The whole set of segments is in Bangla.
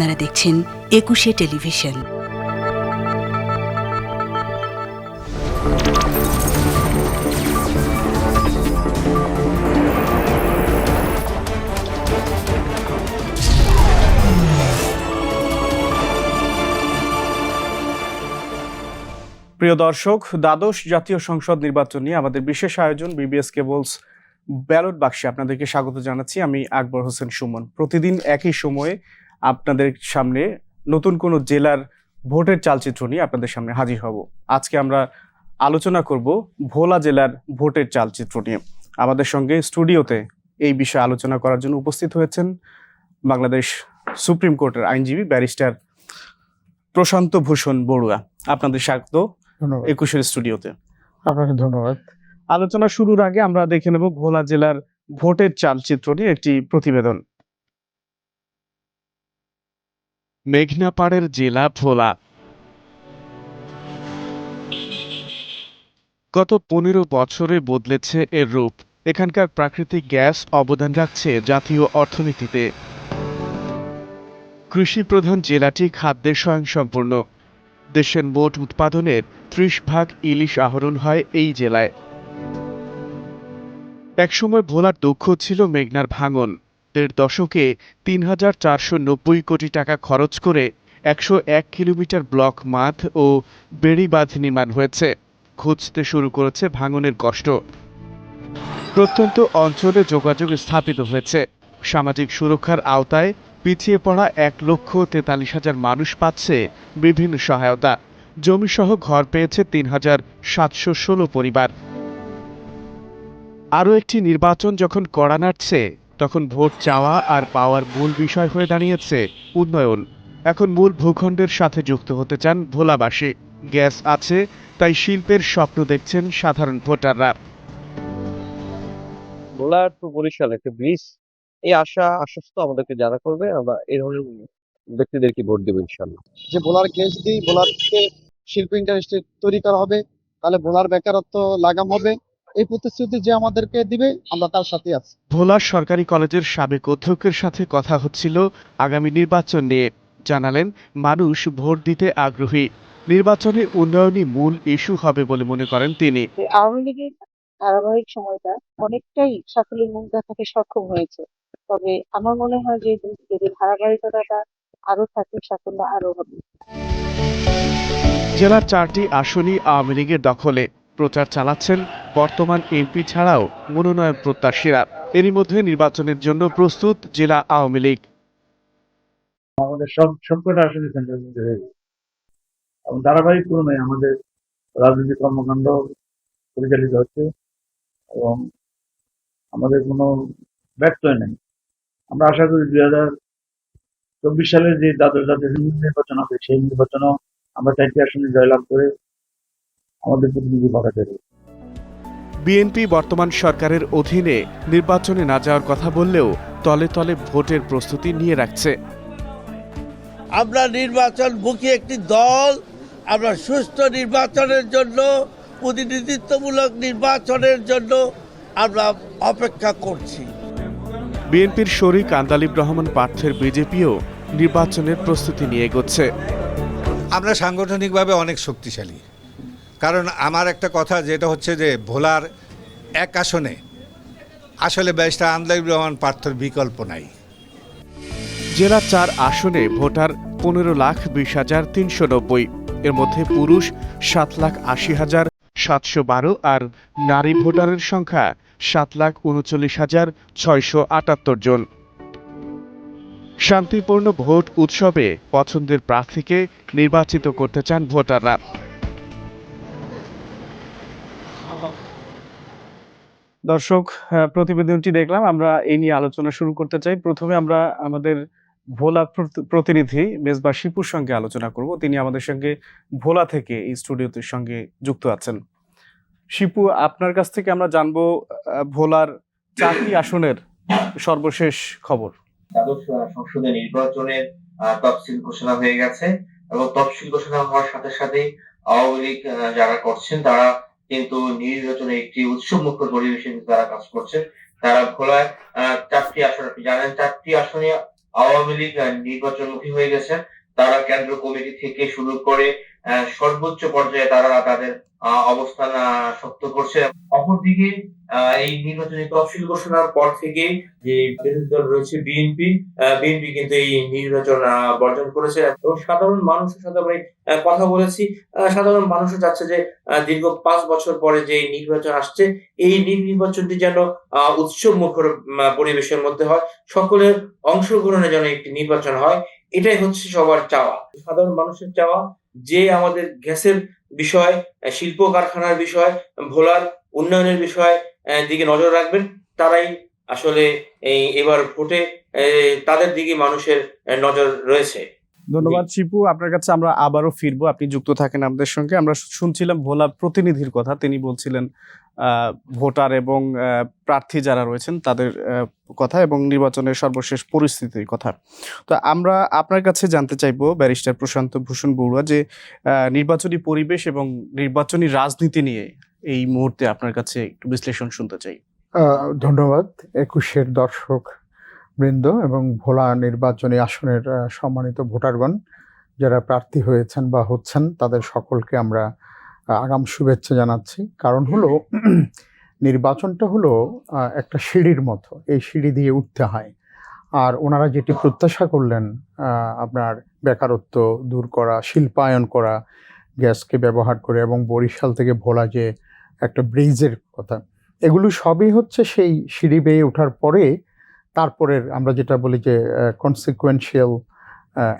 আপনারা দেখছেন একুশে টেলিভিশন। প্রিয় দর্শক, দ্বাদশ জাতীয় সংসদ নির্বাচন নিয়ে আমাদের বিশেষ আয়োজন বিবিএস কেবলস ব্যালট বাক্সে আপনাদেরকে স্বাগত জানাচ্ছি। আমি আকবর হোসেন সুমন। প্রতিদিন একই সময়ে আপনাদের সামনে নতুন কোনো জেলার ভোটের চালচিত্র নিয়ে আপনাদের সামনে হাজির হব। আজকে আমরা আলোচনা করব ভোলা জেলার ভোটের চালচিত্র নিয়ে। আমাদের সঙ্গে স্টুডিওতে এই বিষয়ে আলোচনা করার জন্য উপস্থিত হয়েছেন বাংলাদেশ সুপ্রিম কোর্টের আইনজীবী ব্যারিস্টার প্রশান্ত ভূষণ বড়ুয়া। আপনাদের স্বাগত একুশের স্টুডিওতে। আপনাকে ধন্যবাদ। আলোচনা শুরুর আগে আমরা দেখে নেব ভোলা জেলার ভোটের চালচিত্র নিয়ে একটি প্রতিবেদন। মেঘনাপাড়ের জেলা ভোলা। গত পনেরো বছরে বদলেছে এর রূপ। এখানকার প্রাকৃতিক গ্যাস অবদান রাখছে জাতীয় অর্থনীতিতে। কৃষি প্রধান জেলাটি খাদ্যের স্বয়ংসম্পূর্ণ। দেশের মোট উৎপাদনের ত্রিশ ভাগ ইলিশ আহরণ হয় এই জেলায়। একসময় ভোলার দক্ষ ছিল মেঘনার ভাঙন। দেড় দশকে তিন হাজার চারশো নব্বই কোটি টাকা খরচ করে একশো এক কিলোমিটার ব্লক মাঠ ও বেড়িবাঁধ নির্মাণ হয়েছে। খুঁজতে শুরু করেছে ভাঙনের কষ্ট। প্রত্যন্ত অঞ্চলে যোগাযোগ স্থাপিত হয়েছে। সামাজিক সুরক্ষার আওতায় পিছিয়ে পড়া এক লক্ষ তেতাল্লিশ হাজার মানুষ পাচ্ছে বিভিন্ন সহায়তা। জমিসহ ঘর পেয়েছে তিন হাজার সাতশো ষোলো পরিবার। আরও একটি নির্বাচন যখন কড়া নাড়ছে তখন ভোট চাওয়া আর পাওয়ার মূল বিষয় হয়ে দাঁড়িয়েছে উন্নয়ন। এখন মূল ভূখণ্ডের সাথে যুক্ত হতে চান ভোলাবাসী। গ্যাস আছে তাই শিল্পের স্বপ্ন দেখছেন সাধারণ ভোটাররা। ভোলার টু বরিশাল একটা ব্রিজ। এই আশা আশ্বস্ত আমাদেরকে যারা করবে আমরা এই ধরনের ব্যক্তিদেরকে ভোট দেবো ইনশাল্লাহ যে বোলার গ্যাস দিয়ে বোলারকে শিল্প ইন্ডাস্ট্রি তৈরি করা হবে তাহলে বোলার বেকারত্ব লাগাম হবে। এই প্রতিশ্রুতি যে আমাদেরকে দিবে আমরা তার সাথে আছি। ভোলা সরকারি কলেজের সাবেক অধ্যক্ষের সাথে কথা হচ্ছিল আগামী নির্বাচন নিয়ে। জানালেন মানুষ ভোট দিতে আগ্রহী। নির্বাচনে উন্নয়নই মূল ইস্যু হবে বলে মনে করেন তিনি। আওয়ামী লীগের ধারাবাহিক সময়টা অনেকটাই সাফল্যের মুখ দেখাতে সক্ষম হয়েছে। তবে আমার মনে হয় যে যদি ধারাবাহিকতাটা আরও থাকে সাফল্য আরও হবে। জেলার চারটি আসনই আওয়ামী লীগের দখলে। প্রচার চালাচ্ছেন বর্তমান এমপি ছাড়াও মনোনয়ন প্রত্যাশীরা। এরই মধ্যে নির্বাচনের জন্য প্রস্তুত জেলা আওয়ামী লীগ। আমাদের সব সবকটা আসলে সেন্ট্রাল মধ্যে হয়ে গেছে। এবং ধারাবাহিক ক্রমে আমাদের রাজনৈতিক কর্মকাণ্ড পরিচালিত হচ্ছে এবং আমাদের কোনো ব্যর্থই নেই। আমরা আশা করি দুই হাজার চব্বিশ সালের যে দ্বাদশ জাতীয় নির্বাচন হবে সেই নির্বাচনও আমরা চারটি আসনে জয়লাভ করে আমাদের প্রতিনিধি পাঠাতে বিএনপি বর্তমান সরকারের অধীনে নির্বাচনে না যাওয়ার কথা বললেও তলে তলে ভোটের প্রস্তুতি নিয়ে রাখছে। আমরা নির্বাচন মুখী একটি দল আমরা সুষ্ঠু নির্বাচনের জন্য প্রতিনিধিত্বমূলক নির্বাচনের জন্য আমরা অপেক্ষা করছি। বিএনপির শরিক আন্দালিব রহমান পার্থের বিজেপিও নির্বাচনের প্রস্তুতি নিয়ে এগোচ্ছে। আমরা সাংগঠনিকভাবে অনেক শক্তিশালী। কারণ আমার একটা কথা যেটা হচ্ছে যে ভোলার এক আসনে আসলে ব্যারিস্টার আন্দাইব রহমান পার্থর বিকল্প নাই। জেলা চার আসনে ভোটার পনেরো লাখ বিশ হাজার তিনশো নব্বই। এর মধ্যে পুরুষ সাত লাখ আশি হাজার সাতশো বারো আর নারী ভোটারের সংখ্যা সাত লাখ উনচল্লিশ হাজার ছয়শো আটাত্তর জন। শান্তিপূর্ণ ভোট উৎসবে পছন্দের প্রার্থীকে নির্বাচিত করতে চান ভোটাররা। দর্শক প্রতিবেদনটি দেখলাম, আমরা এই নিয়ে আলোচনা শুরু করতে চাই। প্রথমে আমরা আমাদের ভোলা প্রতিনিধি মেজবা শিপুর সঙ্গে আলোচনা করব। তিনি আমাদের সঙ্গে ভোলা থেকে এই স্টুডিওতে সঙ্গে যুক্ত আছেন। শিপু, আপনার কাছ থেকে আমরা জানব ভোলার চারটি আসনের সর্বশেষ খবর? সংসদে নির্বাচনের তফসিল ঘোষণা হয়ে গেছে এবং তফসিল ঘোষণা হওয়ার সাথে সাথে আওয়ামী লীগ যারা করছেন, তারা কিন্তু নির্বাচনে একটি উৎসব মুখর পরিবেশে তারা কাজ করছে, তারা ভোলায় চারটি আসন আপনি জানেন, চারটি আসনে আওয়ামী লীগ নির্বাচনমুখী হয়ে গেছে। তারা কেন্দ্র কমিটি থেকে শুরু করে সর্বোচ্চ পর্যায়ে তারা তাদের অবস্থান শক্ত করছে। অপরদিকে এই নির্বাচনী তফসিল ঘোষণার পর থেকে যে বিরোধী দল রয়েছে, বিএনপি বিএনপি কিন্তু এই নির্বাচন বর্জন করেছে। এবং সাধারণ মানুষের সাথে আমরা কথা বলেছি। সাধারণ মানুষও চাচ্ছে যে দীর্ঘ পাঁচ বছর পরে যে নির্বাচন আসছে, এই নির্বাচনটি যেন উৎসব মুখর পরিবেশের মধ্যে হয়, সকলের অংশগ্রহণে যেন একটি নির্বাচন হয়, এটাই হচ্ছে সবার চাওয়া। সাধারণ মানুষের চাওয়া যে আমাদের গ্যাসের বিষয় শিল্প কারখানার বিষয়, ভোলার উন্নয়নের বিষয় দিকে নজর রাখবেন, তারাই আসলে এই এবার ভোটে তাদের দিকে মানুষের নজর রয়েছে। ধন্যবাদ শিপু, আপনার কাছে আমরা আবারও ফিরবো, আপনি যুক্ত থাকেন আমাদের সঙ্গে। আমরা শুনছিলাম ভোলা প্রতিনিধির কথা, তিনি বলছিলেন ভোটার এবং প্রার্থী যারা রয়েছেন তাদের কথা এবং নির্বাচনের সর্বশেষ পরিস্থিতির কথা। তো আমরা আপনার কাছে জানতে চাইব ব্যারিস্টার প্রশান্ত ভূষণ বড়ুয়া যে নির্বাচনী পরিবেশ এবং নির্বাচনী রাজনীতি নিয়ে এই মুহূর্তে আপনার কাছে একটু বিশ্লেষণ শুনতে চাই। ধন্যবাদ একুশের দর্শক বৃন্দ এবং ভোলা নির্বাচনী আসনের সম্মানিত ভোটারগণ, যারা প্রার্থী হয়েছেন বা হচ্ছেন তাদের সকলকে আমরা আগাম শুভেচ্ছা জানাচ্ছি। কারণ হলো, নির্বাচনটা হলো একটা সিঁড়ির মতো। এই সিঁড়ি দিয়ে উঠতে হয়। আর ওনারা যেটি প্রত্যাশা করলেন আপনার বেকারত্ব দূর করা, শিল্পায়ন করা, গ্যাসকে ব্যবহার করে এবং বরিশাল থেকে ভোলা যে একটা ব্রিজের কথা, এগুলো সবই হচ্ছে সেই সিঁড়ি বেয়ে ওঠার পরে, তারপরের আমরা যেটা বলি যে কনসিকুয়েন্সিয়াল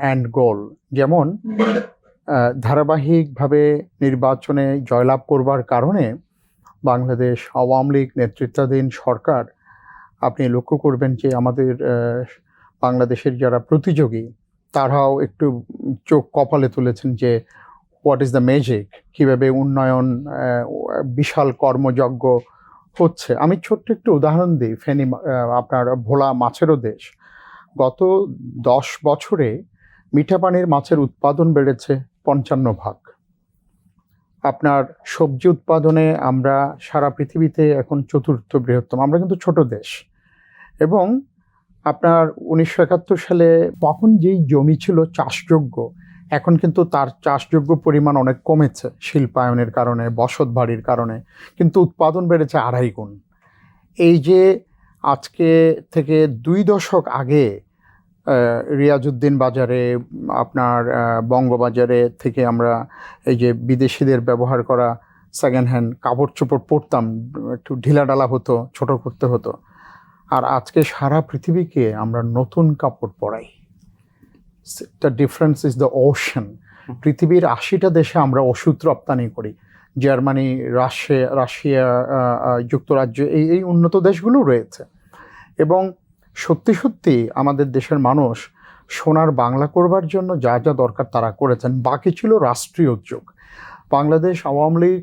অ্যান্ড গোল যেমন ধারাবাহিকভাবে নির্বাচনে জয়লাভ করবার কারণে বাংলাদেশ আওয়ামী লীগ নেতৃত্বাধীন সরকার, আপনি লক্ষ্য করবেন যে আমাদের বাংলাদেশের যারা প্রতিযোগী, তারাও একটু চোখ কপালে তুলেছেন যে হোয়াট ইজ দ্য ম্যাজিক কীভাবে উন্নয়ন বিশাল কর্মযজ্ঞ হচ্ছে। আমি ছোট্ট একটু উদাহরণ দিই, ফেনী আপনার ভোলা মাছেরও দেশ। গত দশ বছরে মিঠা পানির মাছের উৎপাদন বেড়েছে পঞ্চান্ন ভাগ। আপনার সবজি উৎপাদনে আমরা সারা পৃথিবীতে এখন চতুর্থ বৃহত্তম, আমরা কিন্তু ছোট দেশ। এবং আপনার উনিশশো একাত্তর সালে তখন যেই জমি ছিল চাষযোগ্য, এখন কিন্তু তার চাষযোগ্য পরিমাণ অনেক কমেছে শিল্পায়নের কারণে, বসত বাড়ির কারণে, কিন্তু উৎপাদন বেড়েছে আড়াই গুণ। এই যে আজকে থেকে দুই দশক আগে রিয়াজউদ্দিন বাজারে, আপনার বঙ্গবাজারে থেকে আমরা এই যে বিদেশিদের ব্যবহার করা সেকেন্ড হ্যান্ড কাপড় চোপড় পরতাম, একটু ঢিলাঢালা হতো, ছোট করতে হতো। আর আজকে সারা পৃথিবীকে আমরা নতুন কাপড় পরাই। The difference is the ocean পৃথিবীর আশিটা দেশে আমরা ওষুধ রপ্তানি করি। জার্মানি, রাশিয়া রাশিয়া যুক্তরাজ্য, এই এই উন্নত দেশগুলো রয়েছে। এবং সত্যি সত্যি আমাদের দেশের মানুষ সোনার বাংলা করবার জন্য যা যা দরকার তারা করেছেন। বাকি ছিল রাষ্ট্রীয় উদ্যোগ। বাংলাদেশ আওয়ামী লীগ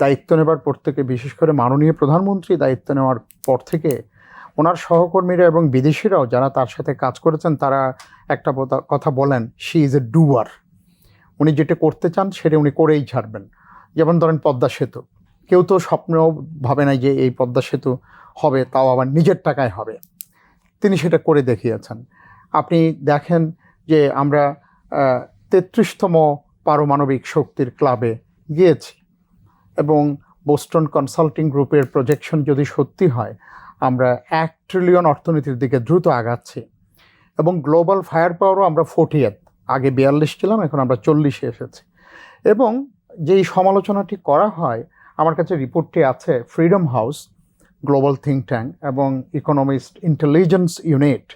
দায়িত্ব নেবার পর থেকে, বিশেষ করে মাননীয় প্রধানমন্ত্রী দায়িত্ব নেওয়ার পর থেকে, ওনার সহকর্মীরা এবং বিদেশিরাও যারা তার সাথে কাজ করেছেন, তারা একটা কথা বলেন শি ইজ এ ডুয়ার উনি যেটা করতে চান, সেটা উনি করেই ছাড়বেন। যেমন ধরেন পদ্মা সেতু। কেউ তো স্বপ্নেও ভাবে নাই যে এই পদ্মা সেতু হবে, তাও আবার নিজের টাকায় হবে। তিনি সেটা করে দেখিয়েছেন। আপনি দেখেন যে আমরা তেত্রিশতম পারমাণবিক শক্তির ক্লাবে গিয়েছি এবং বোস্টন কনসাল্টিং গ্রুপের প্রজেকশন যদি সত্যি হয়, আমরা এক ট্রিলিয়ন অর্থনীতির দিকে দ্রুত আগাচ্ছি এবং গ্লোবাল ফায়ার পাওয়ারও আমরা ফোর্টিয়েথ আগে বিয়াল্লিশ ছিলাম, এখন আমরা চল্লিশে এসেছি। এবং যেই সমালোচনাটি করা হয়, আমার কাছে রিপোর্টটি আছে Freedom House global think tank এবং ইকোনমিস্ট ইন্টেলিজেন্স ইউনিট,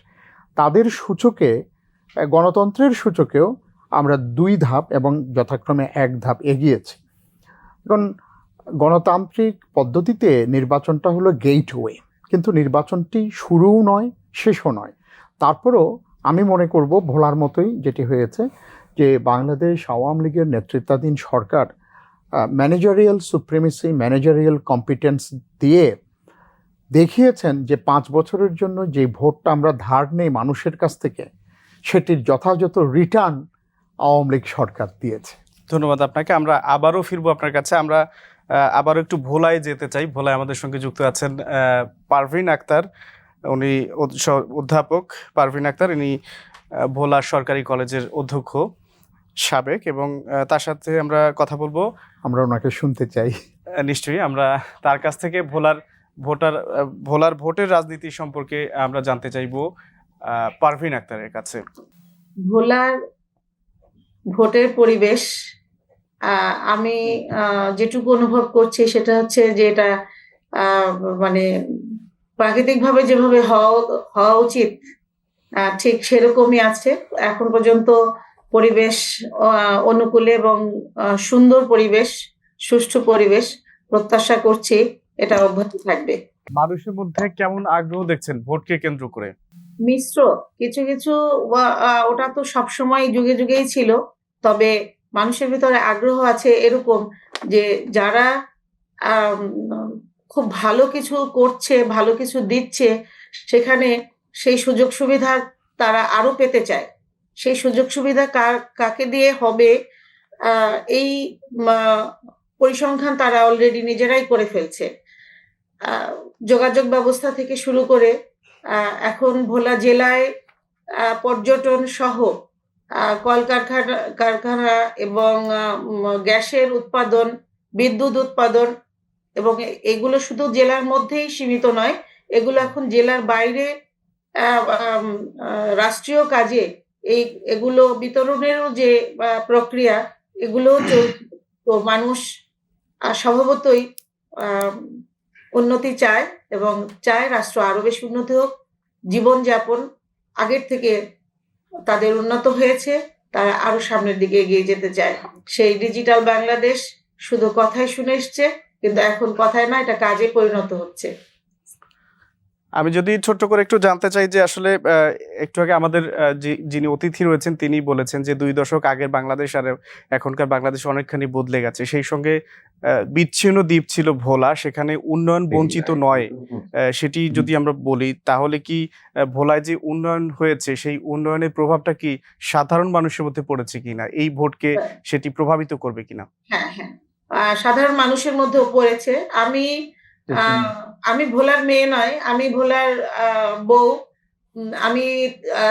তাদের সূচকে গণতন্ত্রের সূচকেও আমরা দুই ধাপ এবং যথাক্রমে এক ধাপ এগিয়েছি। এখন, গণতান্ত্রিক পদ্ধতিতে নির্বাচনটা হলো গেটওয়ে, কিন্তু নির্বাচনটি শুরুও নয়, শেষও নয়। তারপরও আমি মনে করব ভোলার মতোই যেটি হয়েছে যে বাংলাদেশ আওয়ামী লীগের নেতৃত্বাধীন সরকার ম্যানেজারিয়াল সুপ্রিমেসি ম্যানেজারিয়াল কম্পিটেন্স দিয়ে দেখিয়েছেন যে পাঁচ বছরের জন্য যে ভোটটা আমরা ধার নেই মানুষের কাছ থেকে সেটির যথাযথ রিটার্ন আওয়ামী লীগ সরকার দিয়েছে। ধন্যবাদ আপনাকে। আমরা আবারও ফিরবো আপনার কাছে। আমরা আবারও একটু ভোলায় যেতে চাই। ভোলায় আমাদের সঙ্গে যুক্ত আছেন পারভিন আক্তার। উনি অধ্যাপক পারভিন আক্তার। ইনি ভোলা সরকারি কলেজের অধ্যক্ষ সাবেক এবং তার সাথে আমরা কথা বলব। আমরা ওনাকে শুনতে চাই। নিশ্চয়ই আমরা তার কাছ থেকে ভোলার ভোটার ভোলার ভোটের রাজনীতি সম্পর্কে আমরা জানতে চাইব পারভিন আক্তারের কাছে। ভোলার ভোটের পরিবেশ আমি যেটুকু অনুভব করছি সেটা হচ্ছে যে এটা মানে প্রাকৃতিকভাবে যেভাবে হওয়া হওয়া উচিত ঠিক সেরকমই আছে। এখন পর্যন্ত পরিবেশ অনুকূলে এবং সুন্দর পরিবেশ, সুষ্ঠু পরিবেশ প্রত্যাশা করছি। এটা অব্যাহত থাকবে। মানুষের মধ্যে কেমন আগ্রহ দেখছেন ভোটকে কেন্দ্র করে? মিশ্র কিছু কিছু ওটা তো সবসময় যুগে যুগেই ছিল তবে মানুষের ভিতরে আগ্রহ আছে এরকম যে যারা খুব ভালো কিছু করছে ভালো কিছু দিচ্ছে সেখানে সেই সুযোগ সুবিধা তারা আরও পেতে চায়। সেই সুযোগ সুবিধা কার কাকে দিয়ে হবে আহ, এই পরিসংখ্যান তারা অলরেডি নিজেরাই করে ফেলছে। যোগাযোগ ব্যবস্থা থেকে শুরু করে এখন ভোলা জেলায় পর্যটন সহ কলকারখানা, কারখানা এবং গ্যাসের উৎপাদন, বিদ্যুৎ উৎপাদন এবং এগুলো শুধু জেলার মধ্যেই সীমিত নয়, এগুলো এখন জেলার বাইরে রাষ্ট্রীয় কাজে এই, এগুলো বিতরণেরও যে প্রক্রিয়া এগুলো তো মানুষ স্বভাবতই উন্নতি চায় এবং চায় রাষ্ট্র আরও বেশি উন্নতি হোক। জীবনযাপন আগের থেকে তাদের উন্নত হয়েছে, তারা আরও সামনের দিকে এগিয়ে যেতে চায়। সেই ডিজিটাল বাংলাদেশ শুধু কথায় শুনে এসছে, কিন্তু এখন কথায় না, এটা কাজে পরিণত হচ্ছে। আমি যদি ছোট্ট করে একটু জানতে চাই যে আসলে আহ, একটু আগে আমাদের যিনি অতিথি রয়েছেন তিনি বলেছেন যে দুই দশক আগের বাংলাদেশ আর এখনকার বাংলাদেশ অনেকখানি বদলে গেছে। সেই সঙ্গে আহ, বিচ্ছিন্ন দ্বীপ ছিল ভোলা সেখানে উন্নয়ন বঞ্চিত নয়। আহ, সেটি যদি আমরা বলি তাহলে কি আহ, ভোলায় যে উন্নয়ন হয়েছে সেই উন্নয়নের প্রভাবটা কি সাধারণ মানুষের মধ্যে পড়েছে কিনা? এই ভোটকে সেটি প্রভাবিত করবে কিনা? হ্যাঁ হ্যাঁ। আহ, সাধারণ মানুষের মধ্যেও পড়েছে। আমি আমি ভোলার মেয়ে নয় আমি ভোলার বউ। আমি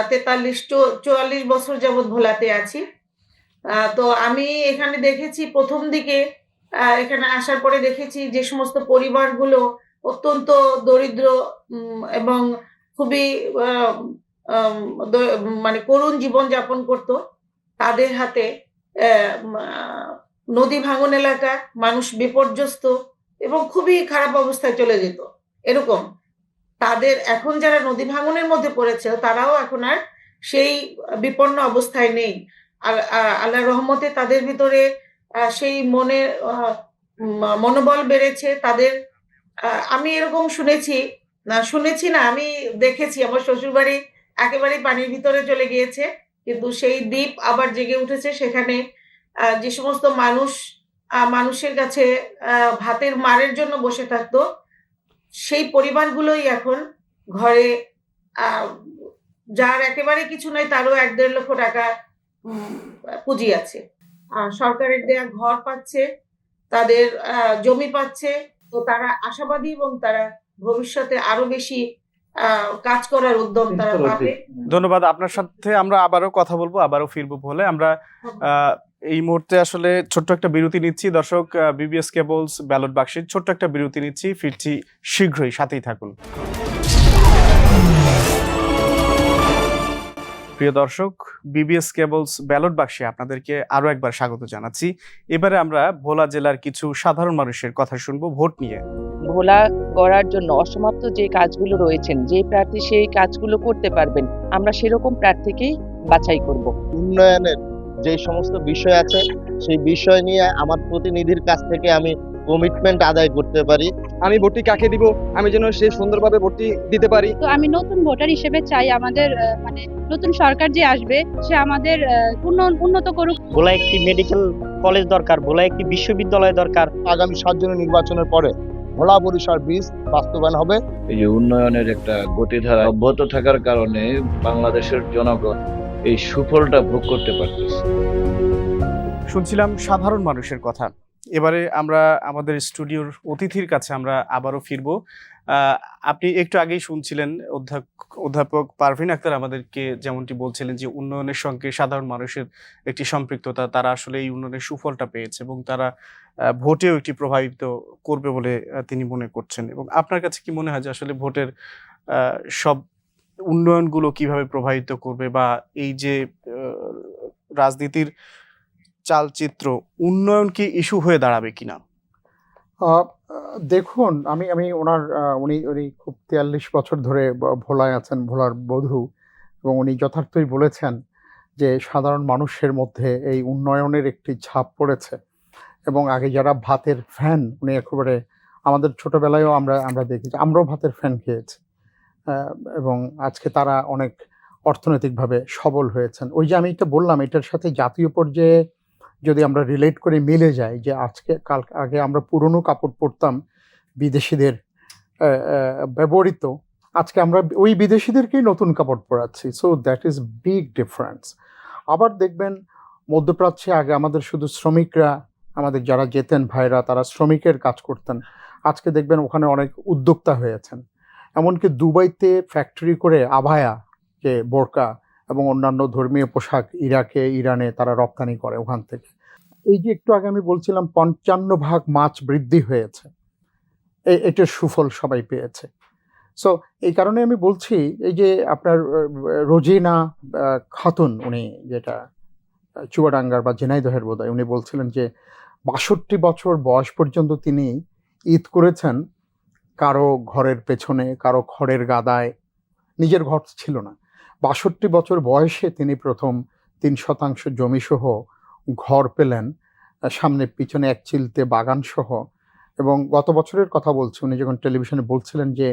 তেতাল্লিশ চুয়াল্লিশ বছর যাবৎ ভোলাতে আছি। তো আমি এখানে দেখেছি প্রথম দিকে এখানে আসার পরে দেখেছি যে সমস্ত পরিবারগুলো অত্যন্ত দরিদ্র এবং খুবই মানে করুণ জীবন যাপন করত। তাদের হাতে আহ, নদী ভাঙন এলাকা মানুষ বিপর্যস্ত এবং খুবই খারাপ অবস্থায় চলে যেত। এরকম। তাদের এখন যারা নদী ভাঙনের মধ্যে পড়েছে, তারাও এখন আর সেই বিপন্ন অবস্থায় নেই। আল্লাহ রহমতে তাদের ভিতরে সেই মনে মনোবল বেড়েছে। তাদের আমি এরকম শুনেছি, না শুনেছি না, আমি দেখেছি। আমার শ্বশুরবাড়ি একেবারে পানির ভিতরে চলে গিয়েছে। কিন্তু সেই দ্বীপ আবার জেগে উঠেছে। সেখানে যে সমস্ত মানুষ মানুষের কাছে আহ, ভাতের মারের জন্য বসে থাকতো। সেই পরিবারগুলোই এখন ঘরে আহ, যার একেবারে কিছু নাই তারও এক দেড় লক্ষ টাকা উম, পুঁজি আছে। আহ, সরকারের দেয়া ঘর পাচ্ছে তাদের আহ, জমি পাচ্ছে তো তারা আশাবাদী এবং তারা ভবিষ্যতে আরও বেশি আহ, কাজ করার উদ্যম তারা পাবে। ধন্যবাদ আপনার সাথে আমরা আবারও কথা বলব আবারও ফিরবো বলে। আমরা আহ, এই মুহূর্তে আসলে ছোট্ট একটা বিরতি নিচ্ছি। দর্শক বিবিএস কেবলস ব্যালট বাক্সের ছোট্ট একটা বিরতি নিচ্ছি। ফিরছি শীঘ্রই সাথেই থাকুন। প্রিয় দর্শক বিবিএস কেবলস ব্যালট বাক্সে আপনাদেরকে আরও একবার স্বাগত জানাচ্ছি। এবারে আমরা ভোলা জেলার কিছু সাধারণ মানুষের কথা শুনব ভোট নিয়ে। ভোলা করার জন্য অসমাপ্ত যে কাজগুলো রয়েছেন যে প্রার্থী সেই কাজগুলো করতে পারবেন আমরা সেরকম প্রার্থীকেই বাছাই করব। উন্নয়নের যে সমস্ত বিষয় আছে সেই বিষয় নিয়ে আমার প্রতিনিধির কাছ থেকে আমি কমিটমেন্ট আদায় করতে পারি। আমি ভোটটি কাকে দিব? আমি যেন সে সুন্দরভাবে ভোটটি দিতে পারি। তো আমি নতুন ভোটার হিসেবে চাই আমাদের মানে নতুন সরকার যে আসবে সে আমাদের আহ, উন্ন- উন্নত করুক। ভোলা একটি মেডিকেল কলেজ দরকার ভোলা একটি বিশ্ববিদ্যালয় দরকার। আগামী সাত জনের নির্বাচনের পরে ভোলা বরিশাল ব্রিজ বাস্তবায়ন হবে। এই যে উন্নয়নের একটা গতিধারা অব্যাহত থাকার কারণে বাংলাদেশের জনগণ এই সুফলটা ভোগ করতে পারতেছে। শুনছিলাম সাধারণ মানুষের কথা। এবারে আমরা আমাদের স্টুডিওর অতিথির কাছে আমরা আবারও ফিরবো। আপনি একটু আগেই শুনছিলেন অধ্যাপক অধ্যাপক পারভিন আক্তার আমাদেরকে যেমনটি বলছিলেন যে উন্নয়নের সঙ্গে সাধারণ মানুষের একটি সম্পৃক্ততা, তারা আসলে এই উন্নয়নের সুফলটা পেয়েছে এবং তারা ভোটেও একটি প্রভাবিত করবে বলে তিনি মনে করছেন। এবং আপনার কাছে কি মনে হয় যে আসলে ভোটের সব উন্নয়নগুলো কীভাবে প্রভাবিত করবে বা এই যে রাজনীতির চালচিত্র, উন্নয়ন কি ইস্যু হয়ে দাঁড়াবে কিনা? দেখুন, আমি আমি ওনার উনি উনি খুব তিয়াল্লিশ বছর ধরে ভোলায় আছেন, ভোলার বধূ এবং উনি যথার্থই বলেছেন যে, সাধারণ মানুষের মধ্যে এই উন্নয়নের একটি ছাপ পড়েছে এবং আগে যারা ভাতের ফ্যান, উনি একেবারে আমাদের ছোটবেলায়ও আমরা আমরা দেখেছি, আমরাও ভাতের ফ্যান খেয়েছি। এবং আজকে তারা অনেক অর্থনৈতিকভাবে সবল হয়েছেন। ওই যে আমি এটা বললাম, এটার সাথে জাতীয় পর্যায়ে যদি আমরা রিলেট করে মিলে যাই, যে আজকে, কাল আগে আমরা পুরনো কাপড় পরতাম বিদেশিদের ব্যবহৃত, আজকে আমরা ওই বিদেশিদেরকেই নতুন কাপড় পরাচ্ছি। So that is big difference আবার দেখবেন, মধ্যপ্রাচ্যে আগে আমাদের শুধু শ্রমিকরা, আমাদের যারা যেতেন ভাইরা, তারা শ্রমিকের কাজ করতেন। আজকে দেখবেন ওখানে অনেক উদ্যোক্তা হয়েছেন। এমনকি দুবাইতে ফ্যাক্টরি করে আভায়া, যে বোরকা এবং অন্যান্য ধর্মীয় পোশাক ইরাকে, ইরানে তারা রপ্তানি করে ওখান থেকে। এই যে একটু আগে আমি বলছিলাম, পঞ্চান্ন ভাগ মাছ বৃদ্ধি হয়েছে। এটার সুফল সবাই পেয়েছে। সো এই কারণে আমি বলছি, এই যে আপনার রোজিনা খাতুন উনি যেটা, চুয়াডাঙ্গার বা জেনাইদহের বোধ উনি বলছিলেন যে, বাষট্টি বছর বয়স পর্যন্ত তিনি ঈদ করেছেন। কারও ঘরের পেছনে, কারও খড়ের গাদায়। নিজের ঘর ছিল না। বাষট্টি বছর বয়সে তিনি প্রথম তিন শতাংশ জমিসহ ঘর পেলেন, সামনে পিছনে এক চিলতে বাগান সহ এবং গত বছরের কথা বলছি, উনি যখন টেলিভিশনে বলছিলেন যে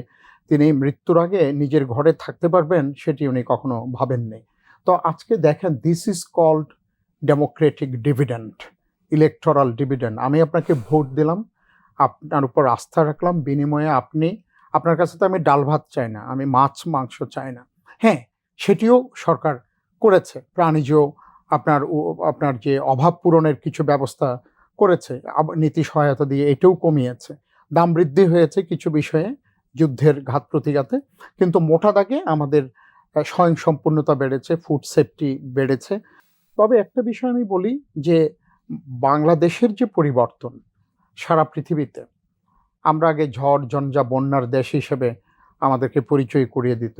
তিনি মৃত্যুর আগে নিজের ঘরে থাকতে পারবেন, সেটি উনি কখনো ভাবেননি। তো আজকে দেখেন this is called democratic dividend electoral dividend আমি আপনাকে ভোট দিলাম আপনার উপর আস্থা রাখলাম, বিনিময়ে আপনি, আপনার কাছে তো আমি ডাল ভাত চাই না, আমি মাছ, মাংস চাই না। হ্যাঁ সেটিও সরকার করেছে, প্রাণীজ আপনার আপনার যে অভাব পূরণের কিছু ব্যবস্থা করেছে নীতি সহায়তা দিয়ে এটাও কমিয়েছে। দাম বৃদ্ধি হয়েছে কিছু বিষয়ে যুদ্ধের ঘাত প্রতিঘাতে, কিন্তু মোটা দাগে আমাদের স্বয়ংসম্পূর্ণতা বেড়েছে ফুড সেফটি বেড়েছে। তবে একটা বিষয় আমি বলি যে, বাংলাদেশের যে পরিবর্তন সারা পৃথিবীতে। আমরা আগে ঝড়, ঝঞ্ঝা, বন্যার দেশ হিসেবে আমাদেরকে পরিচয় করিয়ে দিত।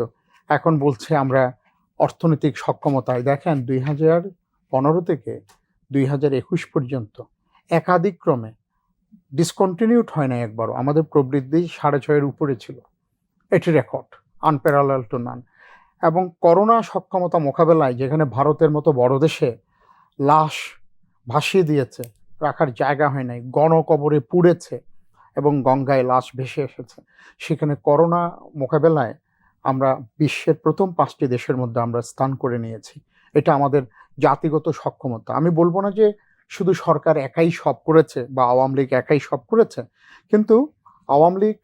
এখন বলছে আমরা অর্থনৈতিক সক্ষমতায়। দেখেন দুই হাজার পনেরো থেকে দুই হাজার একুশ পর্যন্ত একাধিক ক্রমে ডিসকন্টিনিউড হয় না একবারও। আমাদের প্রবৃদ্ধি সাড়ে ছয়ের উপরে ছিল। এটি রেকর্ড আনপ্যারালাল টু নান এবং করোনা সক্ষমতা মোকাবেলায় যেখানে ভারতের মতো বড় দেশে লাশ ভাসিয়ে দিয়েছে রাখার জায়গা হয় নাই, গণকবরে পুড়েছে এবং গঙ্গায় লাশ ভেসে এসেছে। সেখানে করোনা মোকাবেলায় আমরা বিশ্বের প্রথম পাঁচটি দেশের মধ্যে আমরা স্থান করে নিয়েছি। এটা আমাদের জাতিগত সক্ষমতা। আমি বলব না যে শুধু সরকার একাই সব করেছে বা আওয়ামী লীগ একাই সব করেছে, কিন্তু আওয়ামী লীগ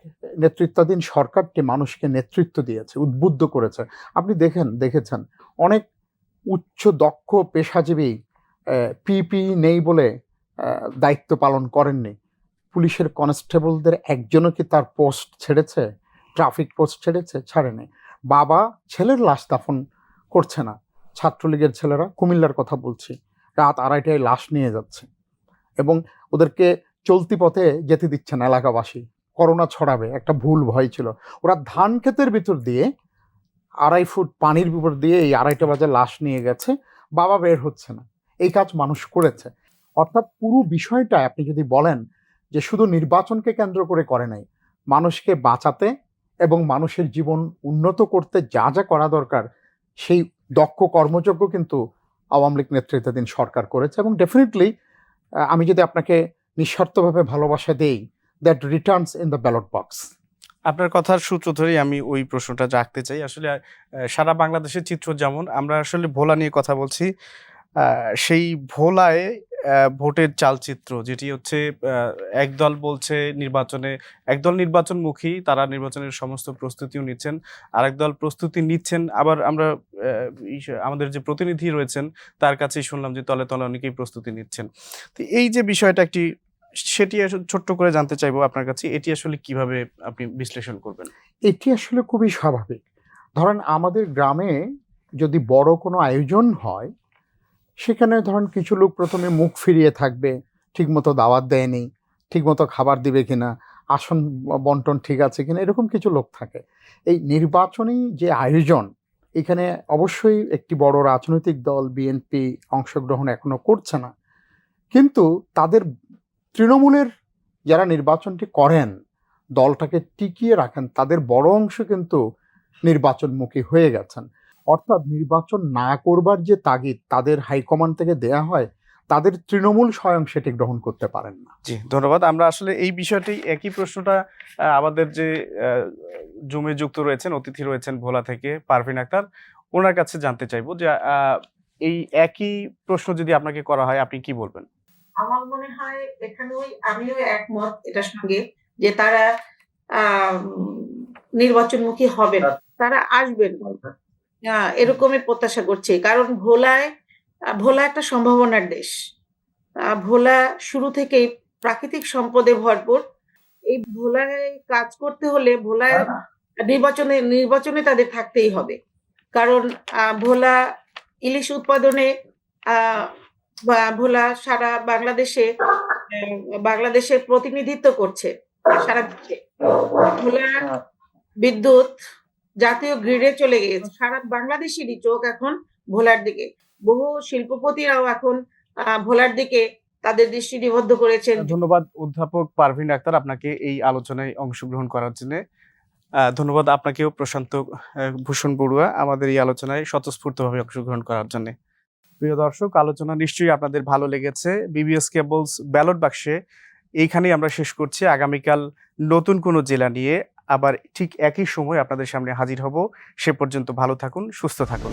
নেতৃত্বাধীন সরকারটি মানুষকে নেতৃত্ব দিয়েছে, উদ্বুদ্ধ করেছে। আপনি দেখেন, দেখেছেন, অনেক উচ্চ দক্ষ পেশাজীবী পিপি নেই বলে দায়িত্ব পালন করেননি। পুলিশের কনস্টেবলদের একজনও কি তার পোস্ট ছেড়েছে, ট্রাফিক পোস্ট ছেড়েছে, ছাড়েনি। বাবা, ছেলের লাশ দাফন করছে না। ছাত্রলীগের ছেলেরা কুমিল্লার কথা বলছি। রাত আড়াইটায় লাশ নিয়ে যাচ্ছে। এবং ওদেরকে চলতি পথে যেতে দিচ্ছে না এলাকাবাসী। করোনা ছড়াবে, একটা ভুল ভয় ছিল। ওরা ধান ক্ষেতের ভিতর দিয়ে আড়াই ফুট পানির ভিতর দিয়ে এই আড়াইটা বাজে লাশ নিয়ে গেছে। বাবা বের হচ্ছে না। এই কাজ মানুষ করেছে। অর্থাৎ পুরো বিষয়টা আপনি যদি বলেন যে শুধু নির্বাচনকে কেন্দ্র করে করে নাই, মানুষকে বাঁচাতে এবং মানুষের জীবন উন্নত করতে যা যা করা দরকার, সেই দক্ষ কর্মযজ্ঞ কিন্তু আওয়ামী লীগ নেতৃত্বাধীন সরকার করেছে এবং ডেফিনেটলি আমি যদি আপনাকে নিঃস্বার্থভাবে ভালোবাসা দেই that returns in the ballot box আপনার কথার সূত্র ধরেই আমি ওই প্রশ্নটা রাখতে চাই। আসলে সারা বাংলাদেশের চিত্র যেমন, আমরা আসলে ভোলা নিয়ে কথা বলছি। সেই ভোলায় ভোটের চালচিত্র, যেটি হচ্ছে একদল বলছে নির্বাচনে, একদল নির্বাচনমুখী, তারা নির্বাচনের সমস্ত প্রস্তুতিও নিচ্ছেন, আরেক দল প্রস্তুতি নিচ্ছেন, আবার আমরা আমাদের যে প্রতিনিধি রয়েছেন, তার কাছেই শুনলাম যে তলে তলে অনেকেই প্রস্তুতি নিচ্ছেন। তো এই যে বিষয়টা একটি, সেটি ছোট্ট করে জানতে চাইব আপনার কাছে, এটি আসলে কীভাবে আপনি বিশ্লেষণ করবেন? এটি আসলে খুবই স্বাভাবিক। ধরেন, আমাদের গ্রামে যদি বড় কোনো আয়োজন হয় সেখানে ধরেন কিছু লোক প্রথমে মুখ ফিরিয়ে থাকবে, ঠিকমতো দাওয়াত দেয়নি, ঠিকমতো খাবার দিবে কিনা, আসন বন্টন ঠিক আছে কিনা, এরকম কিছু লোক থাকে। এই নির্বাচনী যে আয়োজন, এখানে অবশ্যই একটি বড় রাজনৈতিক দল, বিএনপি অংশগ্রহণ এখনও করছে না। কিন্তু তাদের তৃণমূলের যারা নির্বাচনটি করেন, দলটাকে টিকিয়ে রাখেন, তাদের বড় অংশ কিন্তু নির্বাচনমুখী হয়ে গেছেন। অর্থাৎ নির্বাচন না করবার যে তাগিদ তাদের হাইকমান্ড থেকে দেয়া হয় তাদের তৃণমূল স্বয়ং সেটি গ্রহণ করতে পারেন না। জি ধন্যবাদ। আমরা আসলে এই বিষয়টি একই প্রশ্নটা আহ, আমাদের যে জুমে যুক্ত রয়েছেন অতিথি রয়েছেন ভোলা থেকে পারভিন আক্তার ওনার কাছে জানতে চাইব যে আহ, এই একই প্রশ্ন যদি আপনাকে করা হয় আপনি কি বলবেন? আমার মনে হয় এখানে ওই আমিও একমত এটার সঙ্গে যে তারা আহ নির্বাচনমুখী হবে না তারা আসবেন। এরকমই প্রত্যাশা করছি। কারণ ভোলায় ভোলা একটা সম্ভাবনার দেশ। ভোলা শুরু থেকেই প্রাকৃতিক সম্পদে ভরপুর। এই ভোলায় কাজ করতে হলে ভোলায় নির্বাচনে নির্বাচনে তাদের থাকতেই হবে। কারণ ভোলা ইলিশ উৎপাদনে বা ভোলা সারা বাংলাদেশে বাংলাদেশের প্রতিনিধিত্ব করছে সারা দেশে ভোলা বিদ্যুৎ জাতীয় গ্রিডে চলে গিয়েছে। সারা বাংলাদেশেরই চোখ এখন ভোলার দিকে। বহু শিল্পপতিরাও এখন ভোলার দিকে তাদের দৃষ্টি নিবদ্ধ করেছেন। ধন্যবাদ অধ্যাপক পারভিন আক্তার আপনাকে এই আলোচনায় অংশগ্রহণ করার জন্য। ধন্যবাদ আপনাকেও প্রশান্ত ভূষণ বড়ুয়া আমাদের এই আলোচনায় স্বতঃস্ফূর্তভাবে অংশগ্রহণ করার জন্য। প্রিয় দর্শক আলোচনা নিশ্চয়ই আপনাদের ভালো লেগেছে। বিবিএস কেবলস ব্যালট বাক্সে এইখানেই আমরা শেষ করছি। আগামীকাল নতুন কোনো জেলা নিয়ে আবার ঠিক একই সময় আপনাদের সামনে হাজির হব। সে পর্যন্ত ভালো থাকুন সুস্থ থাকুন।